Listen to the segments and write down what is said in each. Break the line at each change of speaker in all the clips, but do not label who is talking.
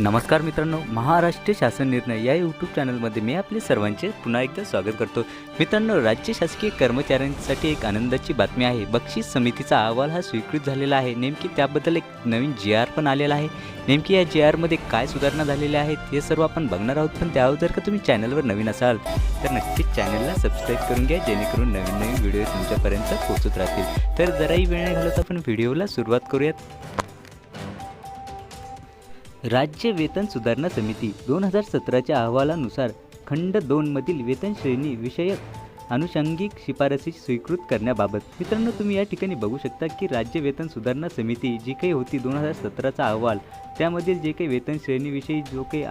नमस्कार मित्रांनो महाराष्ट्र शासन निर्णय या यूट्यूब चॅनलमध्ये मी आपले सर्वांचे पुन्हा एकदा स्वागत करतो. मित्रांनो राज्य शासकीय कर्मचाऱ्यांसाठी एक आनंदाची बातमी आहे. बक्षीस समितीचा अहवाल हा स्वीकृत झालेला आहे. नेमकी त्याबद्दल एक नवीन जी आर पण आलेला आहे. नेमकी या जी आरमध्ये काय सुधारणा झालेल्या आहेत हे सर्व आपण बघणार आहोत. पण त्यावर जर का तुम्ही चॅनलवर नवीन असाल तर नक्कीच चॅनलला सबस्क्राईब करून घ्या जेणेकरून नवीन नवीन व्हिडिओ तुमच्यापर्यंत पोहोचत राहतील. तर जराही वेळ नाही घालत आपण व्हिडिओला सुरुवात करूयात. राज्य वेतन सुधारणा समिती दोन हजार सतराच्या अहवालानुसार खंड दोनमधील वेतन श्रेणी विषयक अनुषंगिक शिफारसी स्वीकृत करण्याबाबत मित्रांनो तुम्ही या ठिकाणी बघू शकता की राज्य वेतन सुधारणा समिती जी काही होती दोन हजार सतराचा अहवाल त्यामधील जे काही वेतन श्रेणीविषयी जो काही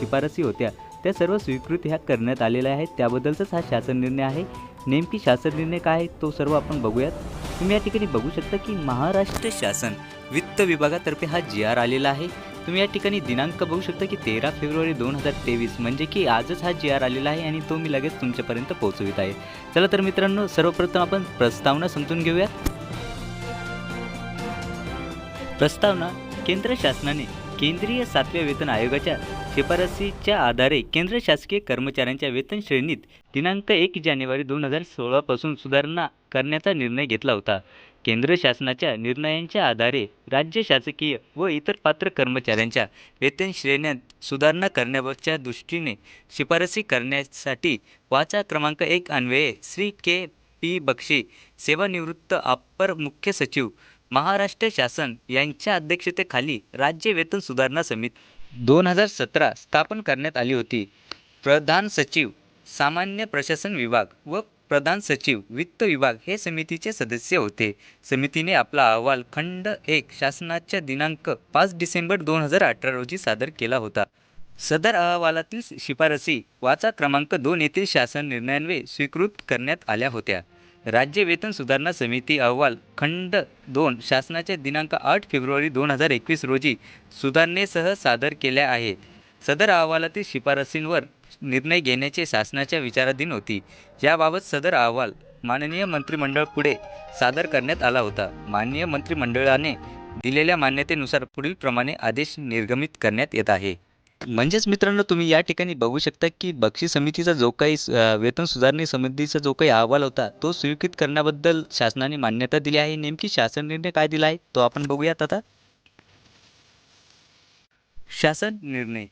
शिफारसी होत्या त्या सर्व स्वीकृत ह्या करण्यात आलेल्या आहेत. त्याबद्दलचाच हा शासन निर्णय आहे. नेमकी शासन निर्णय काय आहे तो सर्व आपण बघूयात. तुम्ही या ठिकाणी बघू शकता की महाराष्ट्र शासन वित्त विभागातर्फे हा जी आर आलेला आहे. तुम्ही या ठिकाणी दिनांक बघू शकता की तेरा फेब्रुवारी दोन हजार तेवीस म्हणजे की आजच हा जी आर आलेला आहे आणि तो मी लगेच तुमच्यापर्यंत पोहोचवित आहे. चला तर मित्रांनो सर्वप्रथम आपण प्रस्तावना समजून घेऊयात. प्रस्तावना केंद्र शासनाने केंद्रीय सातव्या वेतन आयोगाच्या शिफारसीच्या आधारे केंद्र शासकीय कर्मचाऱ्यांच्या वेतन श्रेणीत दिनांक एक जानेवारी दोन हजार सोळापासून सुधारणा करण्याचा निर्णय घेतला होता. केंद्र शासनाच्या निर्णयांच्या आधारे राज्य शासकीय व इतर पात्र कर्मचाऱ्यांच्या वेतन श्रेण्यात सुधारणा करण्याच्या दृष्टीने शिफारसी करण्यासाठी वाचा क्रमांक एक अन्वये श्री के पी बक्षी सेवानिवृत्त अप्पर मुख्य सचिव महाराष्ट्र शासन यांच्या अध्यक्षतेखाली राज्य वेतन सुधारणा समिती दोन हजार सतरा स्थापन करण्यात आली होती. प्रधान सचिव सामान्य प्रशासन विभाग व प्रधान सचिव वित्त विभाग हे समितीचे सदस्य होते. समितीने आपला अहवाल खंड एक शासनाच्या दिनांक पाच डिसेंबर दोन हजार अठरा रोजी सादर केला होता. सदर अहवालातील शिफारसी वाचा क्रमांक दोन येथील शासन निर्णयान्वे स्वीकृत करण्यात आल्या होत्या. राज्य वेतन सुधारणा समिती अहवाल खंड दोन शासनाच्या दिनांक आठ फेब्रुवारी दोन हजार एकवीस रोजी सुधारणेसह सादर केल्या आहेत. सदर अहवालातील शिफारसींवर निर्णय घेण्याचे शासनाच्या विचाराधीन होती. याबाबत सदर अहवाल माननीय मंत्रिमंडळ पुढे सादर करण्यात आला होता. माननीय मंत्रिमंडळाने दिलेल्या मान्यतेनुसार पुढील प्रमाणे आदेश निर्गमित करण्यात येत आहे. म्हणजेच मित्रांनो तुम्ही या ठिकाणी बघू शकता की बक्षीस समितीचा जो काही अ, वेतन सुधारणे समितीचा जो काही अहवाल होता तो स्वीकृत करण्याबद्दल शासनाने मान्यता दिली आहे. नेमकी शासन निर्णय काय दिला आहे तो आपण बघूयात आता. शासन निर्णय.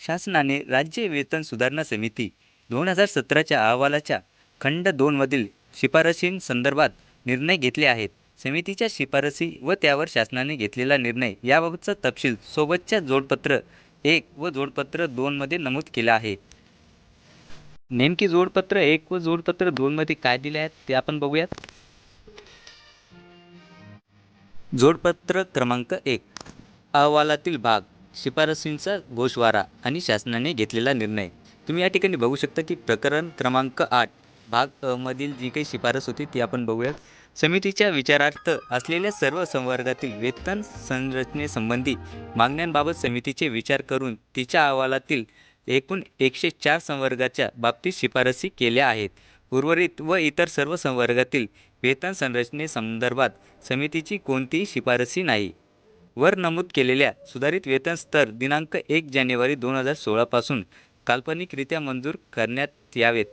शासनाने राज्य वेतन सुधारणा समिती दोन हजार सतराच्या अहवालाच्या खंड दोनमधील शिफारशींसंदर्भात निर्णय घेतले आहेत. समितीच्या शिफारसी व त्यावर शासनाने घेतलेला निर्णय याबाबतचा तपशील सोबतच्या जोडपत्र एक व जोडपत्र दोनमध्ये नमूद केला आहे. नेमकी जोडपत्र एक व जोडपत्र दोनमध्ये काय दिले आहेत ते आपण बघूयात. जोडपत्र क्रमांक एक. अहवालातील भाग शिफारसींचा गोषवारा आणि शासनाने घेतलेला निर्णय. तुम्ही या ठिकाणी बघू शकता की प्रकरण क्रमांक आठ भाग मधील जी काही शिफारस होती ती आपण बघूयात. समितीच्या विचारार्थ असलेल्या सर्व संवर्गातील वेतन संरचनेसंबंधी मागण्यांबाबत समितीचे विचार करून तिच्या अहवालातील एकूण एकशे चार संवर्गाच्या बाबतीत शिफारसी केल्या आहेत. उर्वरित व इतर सर्व संवर्गातील वेतन संरचनेसंदर्भात समितीची कोणतीही शिफारसी नाही. वर नमूद केलेल्या सुधारित वेतन स्तर दिनांक एक जानेवारी दोन हजार सोळापासून काल्पनिकरित्या मंजूर करण्यात यावेत.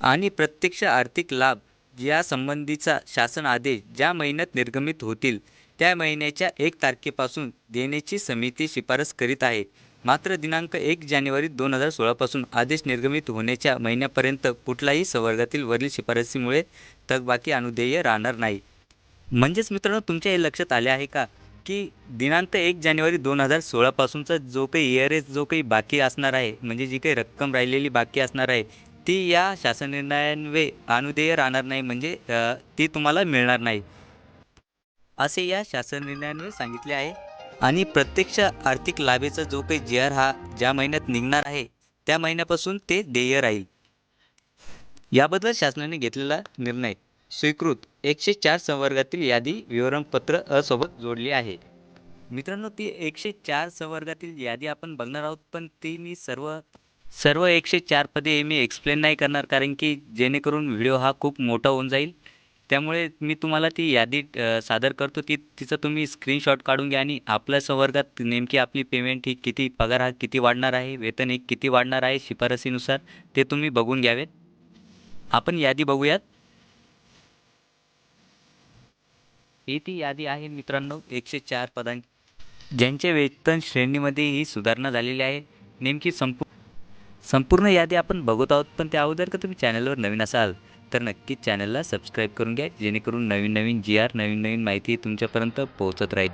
आणि प्रत्यक्ष आर्थिक लाभ यासंबंधीचा शासन आदेश ज्या महिन्यात निर्गमित होतील त्या महिन्याच्या एक तारखेपासून देण्याची समिती शिफारस करीत आहे. मात्र दिनांक एक जानेवारी दोन हजार सोळापासून आदेश निर्गमित होण्याच्या महिन्यापर्यंत कुठलाही संवर्गातील वरील शिफारसीमुळे थकबाकी अनुदेय राहणार नाही. म्हणजेच मित्रांनो तुमच्या हे लक्षात आले आहे का? की दिनांक एक जानेवारी दोन हजार सोळापासूनचा जो काही इयरेज जो काही बाकी असणार आहे म्हणजे जी काही रक्कम राहिलेली बाकी असणार आहे ती या शासन निर्णयान्वये अनुदेय राहणार नाही म्हणजे ती तुम्हाला मिळणार नाही. असे या शासन निर्णयान्वये सांगितले आहे. आणि प्रत्यक्ष आर्थिक लाभेचा जो काही जी आर हा ज्या महिन्यात निघणार आहे त्या महिन्यापासून ते देय राहील. याबद्दल शासनाने घेतलेला निर्णय स्वीकृत एकशे चार संवर्गातील यादी विवरणपत्र असोबत जोडली आहे. मित्रांनो ती एकशे चार संवर्गातील यादी आपण बघणार आहोत पण ती मी सर्व सर्व एकशे चार पदे मी एक्सप्लेन नाही करणार कारण की जेणेकरून व्हिडिओ हा खूप मोठा होऊन जाईल. त्यामुळे मी तुम्हाला ती यादी सादर करतो. ती तिचं तुम्ही स्क्रीनशॉट काढून घ्या आणि आपल्या संवर्गात नेमकी आपली पेमेंट ही किती पगार हा किती वाढणार आहे वेतन हे किती वाढणार आहे शिफारसीनुसार ते तुम्ही बघून घ्यावेत. आपण यादी बघूयात. ही ती यादी आहे मित्रांनो एकशे चार पदां ज्यांच्या वेतन श्रेणीमध्ये ही सुधारणा झालेली आहे. नेमकी संपू संपूर्ण यादी आपण बघत आहोत पण त्या अगोदर का तुम्ही चॅनलवर नवीन असाल तर नक्कीच चॅनलला सबस्क्राईब करून घ्या जेणेकरून नवीन नवीन जी आर नवीन नवीन माहिती तुमच्यापर्यंत पोहोचत राहील.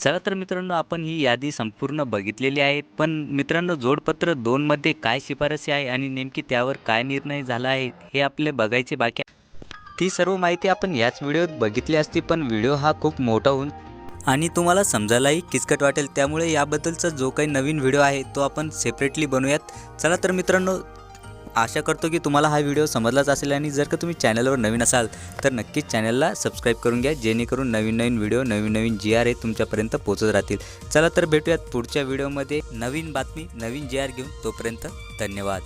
चला तर मित्रांनो आपण ही यादी संपूर्ण बघितलेली आहे. पण मित्रांनो जोडपत्र दोनमध्ये काय शिफारसी आहे आणि नेमकी त्यावर काय निर्णय झाला आहे हे आपले बघायचे बाकी आहे. ती सर्व माहिती आपण याच व्हिडिओत बघितली असती पण व्हिडिओ हा खूप मोठा होऊन आणि तुम्हाला समजायलाही किचकट वाटेल. त्यामुळे याबद्दलचा जो काही नवीन व्हिडिओ आहे तो आपण सेपरेटली बनवूयात. चला तर मित्रांनो आशा करतो की तुम्हाला हा व्हिडिओ समजलाच असेल आणि जर का तुम्ही चॅनलवर नवीन असाल तर नक्कीच चॅनलला सबस्क्राईब करून घ्या जेणेकरून नवीन नवीन व्हिडिओ नवीन नवीन जी आर हे तुमच्यापर्यंत पोहोचत राहतील. चला तर भेटूयात पुढच्या व्हिडिओमध्ये. नवीन बातमी नवीन जी आर घेऊन तोपर्यंत धन्यवाद.